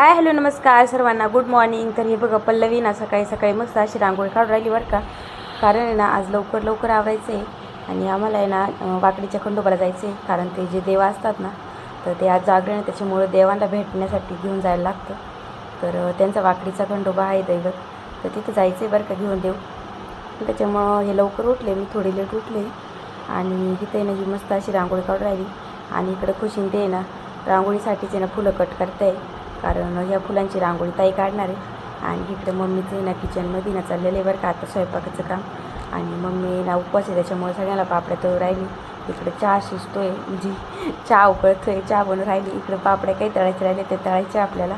Hi hello नमस्कार सर्वांना. Good morning तर हे बघा पल्लवी ना सकाळी सकाळी मस्त अशी रांगोळी काढून राहिली बरं का. कारण आहे ना आज लवकर लवकर आवरायचं आहे आणि आम्हाला आहे ना वाकडीच्या खंडोबाला जायचं आहे कारण ते जे देव असतात ना तर ते आज जागरण त्याच्यामुळं देवांना भेटण्यासाठी घेऊन जायला लागतं. तर त्यांचा वाकडीचा खंडोबा आहे दैवत. तर तिथे जायचं आहे बरं का घेऊन देव त्याच्यामुळं हे लवकर उठले मी थोडी लेट उठले. आणि इथे ना ही मस्त अशी रांगोळी काढून राहिली. आणि इकडं खुशीन ते ना रांगोळीसाठीच आहे ना फुलं कट करते कारण ह्या फुलांची रांगोळी ताई काढणार. आहे आणि इकडे मम्मीचं ना किचनमध्ये ना चाललेलं आहे बरं का. आता स्वयंपाकाचं काम. आणि मम्मी ना उपवास आहे त्याच्यामुळे सगळ्यांना पापड्या तळून राहिली. इकडे चहा शिजतोय जी चहा उकळतोय चहा बनवून राहिली. इकडे पापड्या काही तळायचे राहिले ते तळायचे आपल्याला.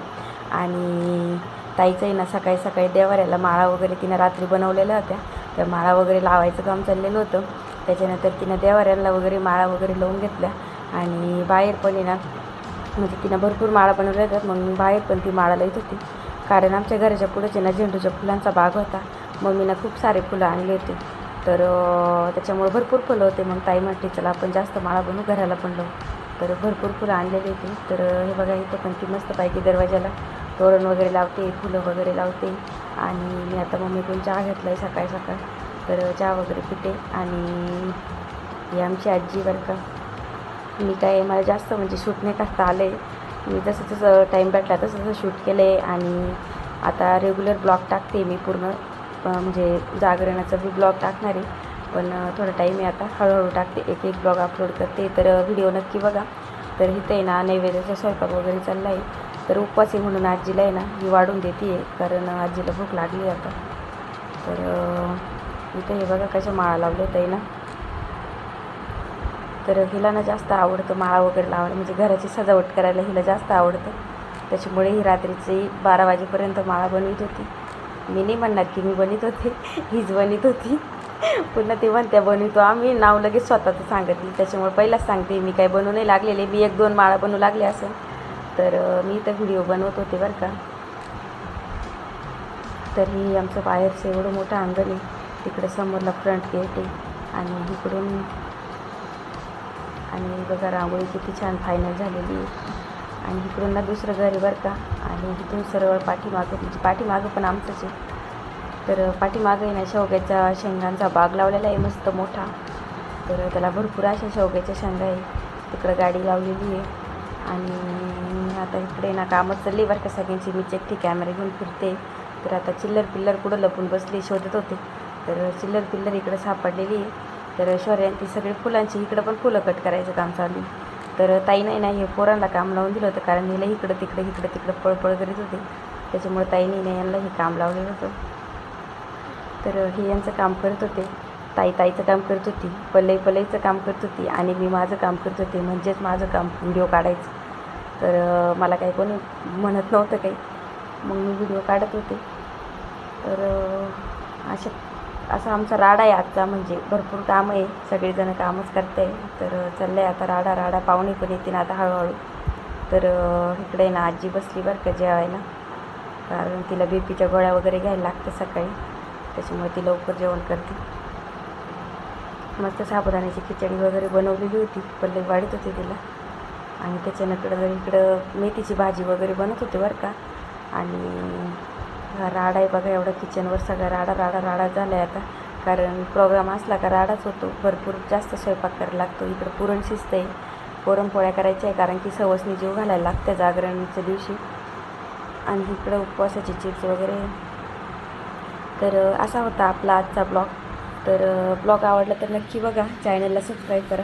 आणि ताईचंही ना सकाळी सकाळी देवाऱ्याला माळा वगैरे तिनं रात्री बनवलेल्या होत्या. त्या माळा वगैरे लावायचं काम चाललेलं होतं. त्याच्यानंतर तिनं देवाऱ्याला वगैरे माळा वगैरे लावून घेतल्या. आणि बाहेर पण आहे ना म्हणजे तिनं भरपूर माळा बनवल्या होत्या मग मी बाहेर पण ती माळा लईत होती. कारण आमच्या घराच्या पुढेच ना झेंडूच्या फुलांचा बाग होता मम्मीनं खूप सारे फुलं आणले होते. तर त्याच्यामुळं त्याच्यामुळे भरपूर फुलं होते. मग ताई म्हटली चला आपण जास्त माळा बनवू घराला पण लावू. तर भरपूर फुलं आणलेली होती. तर हे बघा इथं पण ती मस्तपैकी दरवाजाला तोरण वगैरे लावते फुलं वगैरे लावते. आणि मी आता मम्मीकडून चहा घेतला आहे सकाळी सकाळ. तर चहा वगैरे पिते. आणि ही आमची आजी बरं का मी काय मला जास्त म्हणजे शूट नाही करता आलं. आहे मी जसं जसं टाईम भेटला तसं तसं शूट केलं आहे आणि आता रेग्युलर ब्लॉग टाकते मी पूर्ण. म्हणजे जागरणाचा बी ब्लॉग टाकणार आहे. पण थोडा टाईम आहे आता. हळूहळू टाकते. एक एक ब्लॉग अपलोड करते. तर व्हिडिओ नक्की बघा. तर इथं आहे ना नैवेद्याचा स्वयंपाक वगैरे चालला आहे तर उपवास आहे म्हणून आजीला आहे ना ही वाढून देते आहे कारण आजीला भूक लागली आता. तर इथे हे बघा कशा माळा लावल्या होतं आहे ना. तर हिला ना जास्त आवडतं माळा वगैरे लावायला म्हणजे घराची सजावट करायला हिला जास्त आवडतं. त्याच्यामुळे ही रात्रीची बारा वाजेपर्यंत माळा बनवित होती. मी नाही म्हणणार की मी बनवित होते हीच बनवित होती. पुन्हा ते म्हणत्या बनवितो आम्ही. नाव लगेच स्वतःचं सांगितलं. त्याच्यामुळे पहिलाच सांगते मी काय बनवू नाही लागलेले मी एक दोन माळा बनवू लागले असं. तर मी तर व्हिडिओ बनवत होते बरं का. तर ही आमचं बाहेरचं एवढं मोठं अंगण आहे तिकडं समोरला फ्रंट गेट आहे आणि इकडून आणि बघा रांगोळी किती छान फायनल झालेली आहे. आणि इकडून ना दुसरं घर आहे बरं का. आणि इथून सरळ पाठीमागं म्हणजे पाठीमागं पण आमचंच आहे. तर पाठीमागं आहे ना शेवग्याचा शेंगांचा बाग लावलेला आहे मस्त मोठा. तर त्याला भरपूर अशा शेवग्याच्या शेंगा आहे. तिकडं गाडी लावलेली आहे. आणि आता इकडे ना कामं चालली बरं का सगळ्यांची. मी एकटी कॅमेरा घेऊन फिरते. तर आता चिल्लर पिल्लर कुठं लपून बसली शोधत होते. तर चिल्लर पिल्लर इकडं सापडलेली आहे. तर शौर्यांची सगळी फुलांची इकडं पण फुलं कट करायचं काम चालू तर ताई नाही ना हे पोरांना काम लावून दिलं होतं कारण हिला इकडं तिकडं इकडं तिकडं पळपळ करीत होते. त्याच्यामुळे ताईने नाही यांना हे काम लावलेलं होतं. तर हे यांचं काम करत होते. ताई ताईचं काम करत होती. पलई पलईचं काम करत होती आणि मी माझं काम करत होते म्हणजेच माझं काम व्हिडिओ काढायचं. तर मला काही कोणी म्हणत नव्हतं काही. मग मी व्हिडिओ काढत होते. तर अशा असा आमचा राडा आहे आजचा म्हणजे भरपूर काम आहे. सगळेजण कामच करते आहे तर चाललं आहे आता राडा राडा पाहुणे पण येतील आता हळूहळू. तर इकडे ना आजी बसली बरं का जेवायला. कारण तिला बी पीच्या गोळ्या वगैरे घ्यायला लागतं सकाळी. त्याच्यामुळे ती लवकर जेवण करते. मस्त साबुदाण्याची खिचडी वगैरे बनवलेली होती. पल्ले वाढत होते तिला. आणि त्याच्यानंतर इकडं मेथीची भाजी वगैरे बनत होते बरं का. आणि हा राडा आहे बघा एवढा किचनवर सगळा राडा राडा राडा झाला आहे आता. कारण प्रोग्राम असला का राडाच होतो. भरपूर जास्त स्वयंपाक करायला लागतो. इकडं पुरण शिजतं आहे पुरणपोळ्या करायच्या आहे कारण की सवसनी जीव घालायला लागतं जागरणीच्या दिवशी. आणि इकडं उपवासाचे चिप्स वगैरे. तर असा होता आपला आजचा ब्लॉग तर ब्लॉग आवडला तर नक्की बघा. चॅनलला सबस्क्राईब करा.